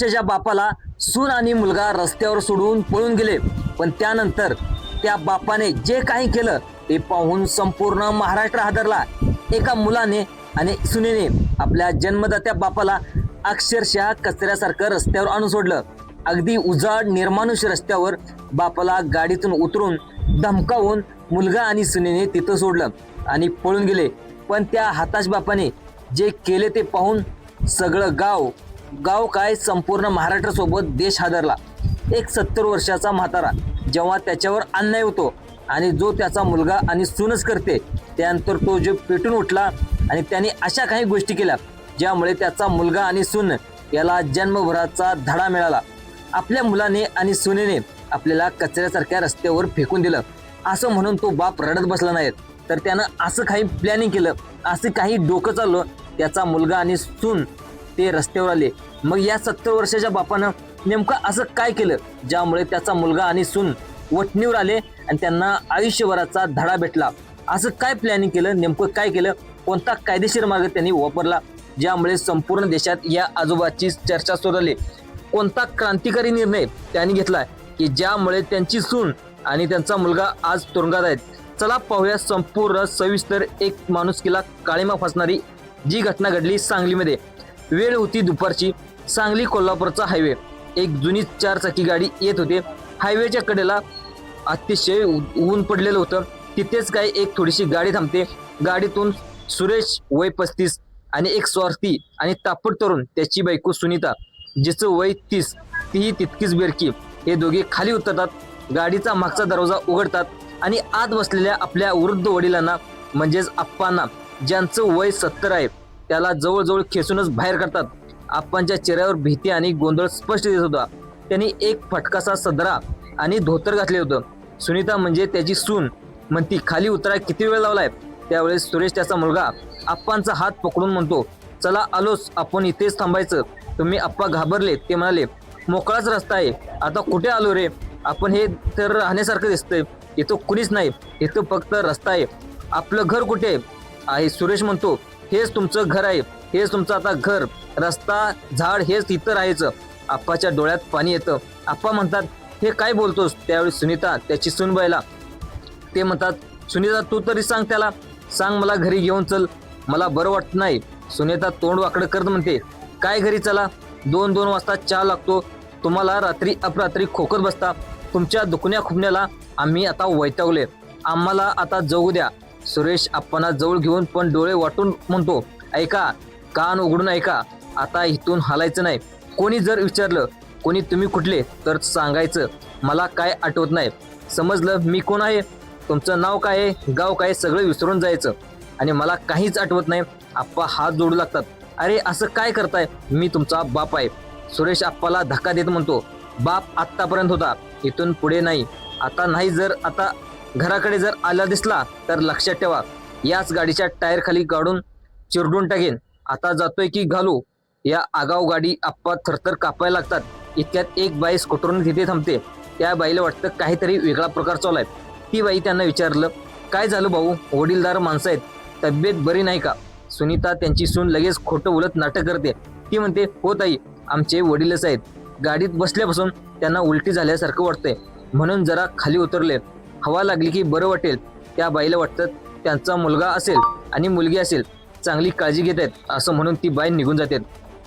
त्याच्या बापाला सून आणि मुलगा रस्त्यावर सोडून पळून गेले. पण त्यानंतर त्या बापाने जे काही केलं ते पाहून संपूर्ण महाराष्ट्र हादरला. एका मुलाने आणि सुनेने आपल्या जन्मदात्या बापाला अक्षरशः कचऱ्यासारखं रस्त्यावर आणून सोडलं. अगदी उजाड निर्मानुष रस्त्यावर बापाला गाडीतून उतरून धमकावून मुलगा आणि सुनेने तिथं सोडलं आणि पळून गेले. पण त्या हाताश बापाने जे केले ते पाहून सगळं गाव गाव काय संपूर्ण महाराष्ट्रासोबत देश हादरला. एक सत्तर वर्षाचा म्हातारा जेव्हा त्याच्यावर अन्याय होतो आणि जो त्याचा मुलगा आणि सूनच करते त्यानंतर तो जो पेटून उठला आणि त्याने अशा काही गोष्टी केल्या ज्यामुळे त्याचा मुलगा आणि सून याला जन्मभराचा धडा मिळाला. आपल्या मुलाने आणि सुनेने आपल्याला कचऱ्यासारख्या रस्त्यावर फेकून दिलं. असं म्हणून तो बाप रडत बसला नाही. तर त्यानं असं काही प्लॅनिंग केलं असं काही डोकं चाललं त्याचा मुलगा आणि सून ते रस्त्यावर आले. मग या सत्तर वर्षाच्या बापानं नेमकं असं काय केलं? ज्यामुळे त्याचा मुलगा आणि सून वटणीवर आले आणि त्यांना आयुष्यभराचा धडा भेटला. असं काय प्लॅनिंग केलं? नेमकं काय केलं? कोणता कायदेशीर मार्ग त्यांनी वापरला? ज्यामुळे संपूर्ण देशात या आजोबाची चर्चा सुरू झाली. कोणता क्रांतिकारी निर्णय त्यांनी घेतला? की ज्यामुळे त्यांची सून आणि त्यांचा मुलगा आज तुरुंगात आहेत. चला पाहूया संपूर्ण सविस्तर एक माणुसकीला काळीमा फासणारी जी घटना घडली सांगलीमध्ये. वेळ होती दुपारची. सांगली कोल्हापूरचा हायवे एक जुनी चारचाकी गाडी येत होते. हायवेच्या कडेला अतिशय ऊन पडलेलं होतं. तिथेच काय एक थोडीशी गाडी थांबते. गाडीतून सुरेश वय पस्तीस आणि एक स्वार्थी आणि तापट तरुण त्याची बायको सुनीता जिचं वय तीस तीही तितकीच बेरकी. हे दोघे खाली उतरतात. गाडीचा मागचा दरवाजा उघडतात आणि आत बसलेल्या आपल्या वृद्ध वडिलांना म्हणजेच आप्पांना ज्यांचं वय सत्तर आहे त्याला जवळजवळ खेचूनच बाहेर करतात आप्पांच्या चेहऱ्यावर भीती आणि गोंधळ स्पष्ट दिसत होता. त्यांनी एक फटकासा सदरा आणि धोतर घातले होतं. सुनीता म्हणजे त्याची सून. म्हणती खाली उतराय किती वेळ लावलाय? त्यावेळेस सुरेश त्याचा मुलगा आप्पांचा हात पकडून म्हणतो चला आलोच आपण इथेच थांबायचं. तुम्ही आप्पा घाबरले ते म्हणाले मोकळाच रस्ता आहे. आता कुठे आलो रे? आपण हे तर राहण्यासारखं दिसतंय. इथं कुणीच नाही. इथं फक्त रस्ता आहे. आपलं घर कुठे आहे? आहे सुरेश म्हणतो हेच तुमचं घर आहे. हेच तुमचं आता घर. रस्ता झाड हेच इथं राहायचं. आप्पाच्या डोळ्यात पाणी येतं. आप्पा म्हणतात हे काय बोलतोस? त्यावेळी सुनीता त्याची सुनबाईला ते म्हणतात सुनीता तू तरी सांग त्याला. सांग मला घरी घेऊन चल. मला बरं वाटत नाही. सुनीता तोंड वाकडं करत म्हणते काय घरी चला? दोन दोन वाजता चहा लागतो. तुम्हाला रात्री अपरात्री खोकत बसता. तुमच्या दुखण्या खुपण्याला आम्ही आता वैतावले आम्हाला आता जगू द्या. सुरेश आप्पांना जवळ घेऊन पण डोळे वाटून म्हणतो ऐका कान उघडून ऐका आता इथून हालायचं नाही. कोणी जर विचारलं कोणी तुम्ही कुठले? तर सांगायचं मला काय आठवत नाही. समजलं मी कोण आहे? तुमचं नाव काय आहे? गाव काय आहे, सगळं विसरून जायचं. आणि मला काहीच आठवत नाही आप्पा हात जोडू लागतात. अरे असं काय करताय? मी तुमचा बाप आहे. सुरेश आप्पाला धक्का देत म्हणतो बाप आत्तापर्यंत होता इथून पुढे नाही. आता नाही जर आता घराकडे जर आला दिसला तर लक्षात ठेवा याच गाडीच्या टायर खाली गाडून चिरडून टाकेन. आता जातोय की घालू? या आगाव गाडी आप्पा थरथर कापायला लागतात. इतक्यात एक बाई स्कूटरने तिथे थांबते. त्या बाईला वाटतं काहीतरी वेगळा प्रकार चालू आहे. ती बाई त्यांना विचारलं काय झालं भाऊ? वडीलदार माणसं आहेत. तब्येत बरी नाही का? सुनीता त्यांची सून लगेच खोटं बोलत नाटक करते. ती म्हणते हो ताई आमचे वडीलच आहेत. गाडीत बसल्यापासून त्यांना उलटी झाल्यासारखं वाटतंय. म्हणून जरा खाली उतरले. हवा लागली की बरं वाटेल. त्या बाईला वाटतं त्यांचा मुलगा असेल आणि मुलगी असेल चांगली काळजी घेत आहेत असं म्हणून ती बाई निघून जाते.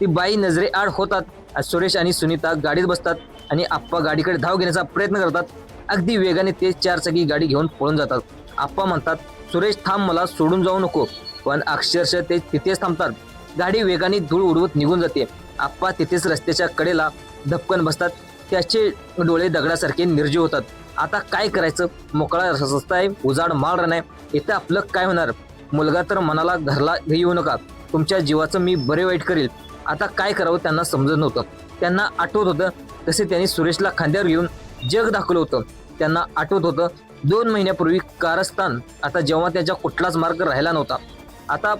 ती बाई नजरे आड होतात सुरेश आणि सुनीता गाडीत बसतात आणि आप्पा गाडीकडे धाव घेण्याचा प्रयत्न करतात. अगदी वेगाने ते चारचाकी गाडी घेऊन पळून जातात. आप्पा म्हणतात सुरेश थांब मला सोडून जाऊ नको. पण अक्षरशः ते तिथेच थांबतात. गाडी वेगाने धूळ उडवत निघून जाते. आप्पा तिथेच रस्त्याच्या कडेला धपकन बसतात. त्याचे डोळे दगडासारखे निर्जीव होतात. आता काय करायचं? मोकळा रस्ता आहे उजाड माळ रान आहे इथं आपलं काय होणार? मुलगा तर मनाला घरला घरी येऊ नका. तुमच्या जीवाचं मी बरे वाईट करील. आता काय करावं त्यांना समजत नव्हतं. त्यांना आठवत होतं तसे त्यांनी सुरेशला खांद्यावर घेऊन जग दाखवलं होतं. त्यांना आठवत होतं दोन महिन्यापूर्वी कारस्थान आता जेव्हा त्याचा कुठलाच मार्ग राहिला नव्हता. आता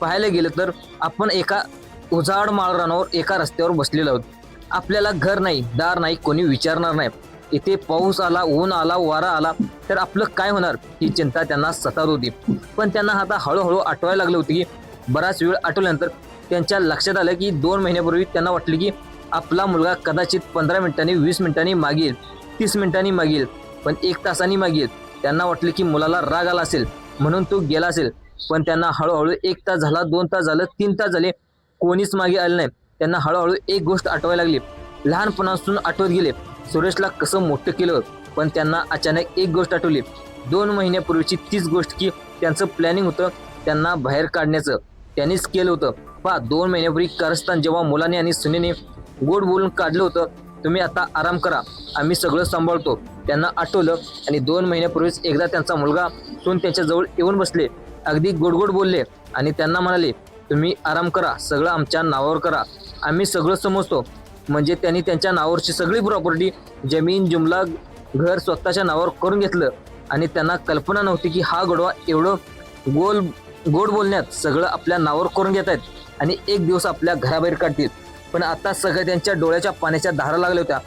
पाहायला गेलं तर आपण एका उजाड माळ रानावर एका रस्त्यावर बसलेलो आहोत. आपल्याला घर नाही दार नाही कोणी विचारणार नाही. इथे पाऊस आला ऊन आला वारा आला तर आपलं काय होणार? ही चिंता त्यांना सतावत होती. पण त्यांना आता हळूहळू आठवायला लागलं होती की बराच वेळ आठवल्यानंतर त्यांच्या लक्षात आलं की दोन महिन्यापूर्वी त्यांना वाटलं की आपला मुलगा कदाचित पंधरा मिनिटांनी वीस मिनिटांनी मागेल तीस मिनिटांनी मागेल पण एक तासांनी मागेल. त्यांना वाटले की मुलाला राग आला असेल म्हणून तो गेला असेल. पण त्यांना हळूहळू एक तास झाला दोन तास झालं तीन तास झाले कोणीच मागे आले नाही. त्यांना हळूहळू एक गोष्ट आठवायला लागली. लहानपणापासून आठवत गेले. सुरेशला कसं मोठं केलं पण त्यांना अचानक एक गोष्ट आठवली. दोन महिन्यापूर्वीची तीच गोष्ट की त्यांचं प्लॅनिंग होतं त्यांना बाहेर काढण्याचं. त्यांनीच केलं होतं. पहा दोन महिन्यापूर्वी कारस्थान जेव्हा मुलाने आणि सुनेने गोड बोलून काढलं होतं तुम्ही आता आराम करा. आम्ही सगळं सांभाळतो. त्यांना आठवलं आणि दोन महिन्यापूर्वीच एकदा त्यांचा मुलगा सून त्यांच्याजवळ येऊन बसले. अगदी गोडगोड बोलले आणि त्यांना म्हणाले तुम्ही आराम करा. सगळं आमच्या नावावर करा. आम्ही सगळं समजतो. म्हणजे त्यांनी त्यांच्या नावावरची सगळी प्रॉपर्टी जमीन जुमला घर स्वतःच्या नावावर करून घेतलं. आणि त्यांना कल्पना नव्हती की हा गोडवा एवढं गोल गोड बोलण्यात सगळं आपल्या नावावर करून घेत आहेत आणि एक दिवस आपल्या घराबाहेर काढतील. पण आता सगळं त्यांच्या डोळ्याच्या पाण्याच्या धारा लागल्या होत्या.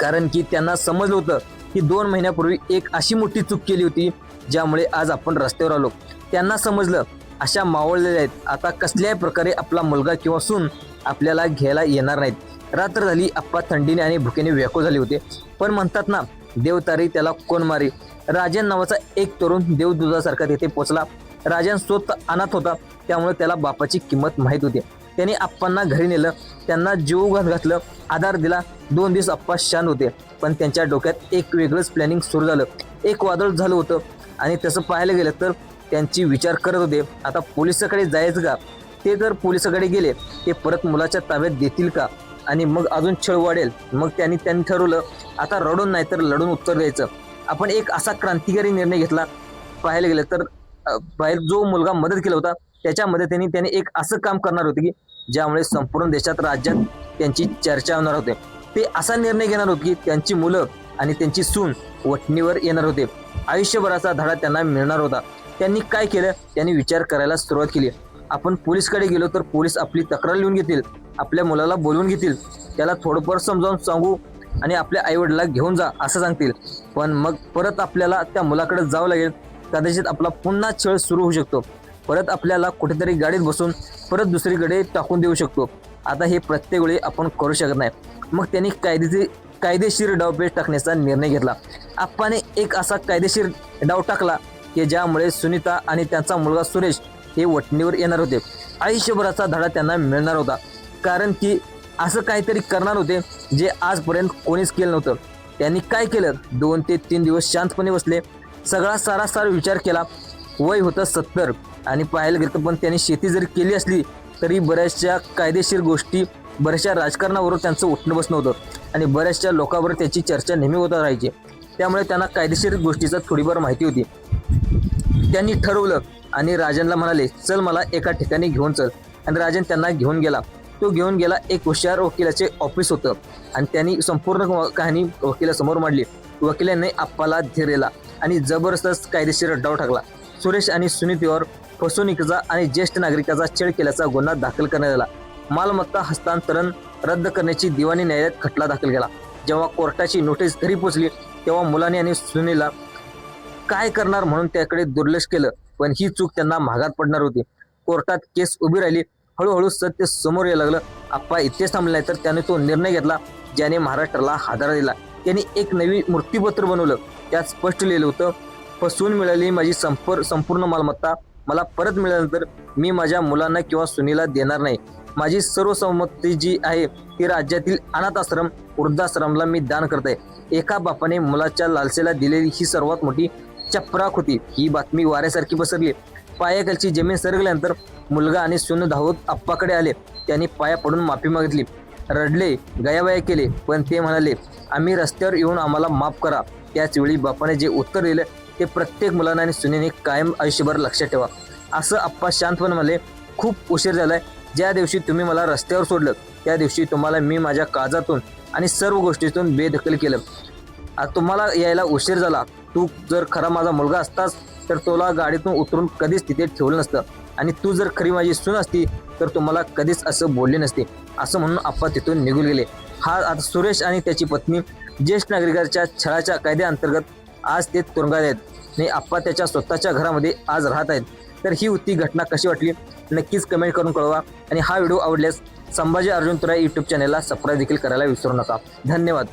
कारण की त्यांना समजलं होतं की दोन महिन्यापूर्वी एक अशी मोठी चूक केली होती ज्यामुळे आज आपण रस्त्यावर आलो. त्यांना समजलं अशा मावळलेल्या आहेत. आता कसल्याही प्रकारे आपला मुलगा किंवा सून आपल्याला घ्यायला येणार नाहीत. रात्र झाली आप्पा थंडीने आणि भुकेने व्याकुळ झाले होते. पण म्हणतात ना देवतारी त्याला कोण मारी? राजन नावाचा एक तरुण देवदुधासारखा तिथे पोचला. राजन स्वतः अनाथ होता त्यामुळे त्याला बापाची किंमत माहीत होती. त्याने आप्पांना घरी नेलं त्यांना जीव घात घातलं आधार दिला. दोन दिवस आप्पा शांत होते पण त्यांच्या डोक्यात एक वेगळंच प्लॅनिंग सुरू झालं. एक वादळ झालं होतं आणि तसं पाहायला गेलं तर त्यांची विचार करत होते आता पोलिसाकडे जायचं का? ते जर पोलिसाकडे गेले ते परत मुलाच्या ताब्यात देतील का? आणि मग अजून छळ वाढेल. मग त्यांनी त्यांनी ठरवलं आता रडून नाही तर लढून उत्तर द्यायचं. आपण एक असा क्रांतिकारी निर्णय घेतला पाहायला गेलं तर बाहेर जो मुलगा मदत केला होता त्याच्या मदतीने त्याने एक असं काम करणार होते की ज्यामुळे संपूर्ण देशात राज्यात त्यांची चर्चा होणार होते. ते असा निर्णय घेणार होते की त्यांची मुलं आणि त्यांची सून वटणीवर येणार होते. आयुष्यभराचा धडा त्यांना मिळणार होता. त्यांनी काय केलं? त्यांनी विचार करायला सुरुवात केली. आपण पोलीसकडे गेलो तर पोलीस आपली तक्रार लिहून घेतील. आपल्या मुलाला बोलवून घेतील. त्याला थोडंफार समजावून सांगू आणि आपल्या आईवडिला घेऊन जा असं सांगतील. पण मग परत आपल्याला त्या मुलाकडे जावं लागेल. कदाचित आपला पुन्हा छळ सुरू होऊ शकतो. परत आपल्याला कुठेतरी गाडीत बसून परत दुसरीकडे टाकून देऊ शकतो. आता हे प्रत्येक वेळी आपण करू शकत नाही. मग त्यांनी कायदेचे कायदेशीर डावपेच टाकण्याचा निर्णय घेतला. आप्पाने एक असा कायदेशीर डाव टाकला की ज्यामुळे सुनीता आणि त्यांचा मुलगा सुरेश हे वटणीवर येणार होते. आयुष्यभराचा धडा त्यांना मिळणार होता. कारण की असं काहीतरी करणार होते जे आजपर्यंत कोणीच केलं नव्हतं. त्यांनी काय केलं? दोन ते तीन दिवस शांतपणे बसले. सगळा सारासार विचार केला. वय होतं सत्तर आणि पाहायला गेलं पण त्यांनी शेती जरी केली असली तरी बऱ्याचशा कायदेशीर गोष्टी बऱ्याचशा राजकारणावर त्यांचं उठणं बसणं होतं आणि बऱ्याचशा लोकांवर त्याची चर्चा नेहमी होत राहायची. त्यामुळे त्यांना कायदेशीर गोष्टीचा थोडीफार माहिती होती. त्यांनी ठरवलं आणि राजनला म्हणाले चल मला एका ठिकाणी घेऊन चल. आणि राजन त्यांना घेऊन गेला. तो घेऊन गेला एक हुशार वकिलाचे ऑफिस होतं. आणि त्यांनी संपूर्ण कहाणी वकिलासमोर मांडली. वकिलाने आप्पाला धीरेला आणि जबरदस्त कायदेशीर डाव टाकला. सुरेश आणि सुनीतीवर फसवणुकीचा आणि ज्येष्ठ नागरिकाचा छेड केल्याचा गुन्हा दाखल करण्यात आला. मालमत्ता हस्तांतरण रद्द करण्याची दिवाणी न्यायालयात खटला दाखल केला. जेव्हा कोर्टाची नोटीस घरी पोचली तेव्हा मुलाने आणि सुनीला काय करणार म्हणून त्याकडे दुर्लक्ष केलं पण ही चूक त्यांना महागात पडणार होती. कोर्टात केस उभी राहिली हळूहळू सत्य समोर यायला लागलं. आप्पा इथेच थांबले नाही तर त्याने तो निर्णय घेतला ज्याने महाराष्ट्राला हादरा दिला. त्यांनी एक नवी मृत्यूपत्र बनवलं. त्यात स्पष्ट लिहिलं होतं फसवून मिळाली माझी संपर संपूर्ण मालमत्ता. मला परत मिळाल्यानंतर मी माझ्या मुलांना किंवा सुनीला देणार नाही. माझी सर्व संमती जी आहे ती राज्यातील अनाथ आश्रम वृद्धाश्रमला मी दान करत आहे. एका बापाने मुलाच्या लालसेला दिलेली ही सर्वात मोठी चपराक होती. ही बातमी वाऱ्यासारखी पसरली. पायाखालची जमीन सरकल्यानंतर मुलगा आणि सून धावत आप्पाकडे आले. त्यांनी पाया पडून माफी मागितली. रडले गयावया केले पण ते म्हणाले आम्ही रस्त्यावर येऊन आम्हाला माफ करा. त्याचवेळी बापाने जे उत्तर दिलं ते प्रत्येक मुलांना आणि सुनेने कायम आयुष्यभर लक्षात ठेवा. असं आप्पा शांतपणे म्हणाले खूप उशीर झालाय. ज्या दिवशी तुम्ही मला रस्त्यावर सोडलं त्या दिवशी तुम्हाला मी माझ्या काजातून आणि सर्व गोष्टीतून बेदखल केलं. तुम्हाला यायला उशीर झाला. तू जर खरा माझा मुलगा असतास तर तुला गाडीतून उतरून कधीच तिथे ठेवलं नसतं. आणि तू जर खरी माझी सून असती तर तुम्हाला कधीच असं बोलले नसते. असं म्हणून आप्पा तिथून निघून गेले. हा आता सुरेश आणि त्याची पत्नी ज्येष्ठ नागरिकाच्या छळाच्या कायद्याअंतर्गत आज ते तुरुंगात आहेत. आणि आप्पा त्याच्या स्वतःच्या घरामध्ये आज राहत आहेत. तर ही होती घटना कशी वाटली? नक्कीच कमेंट करून कळवा. आणि हा व्हिडिओ आवडल्यास संभाजी अर्जुन तुरा यूट्यूब चॅनलला सबस्क्राईब देखील करायला विसरू नका. धन्यवाद.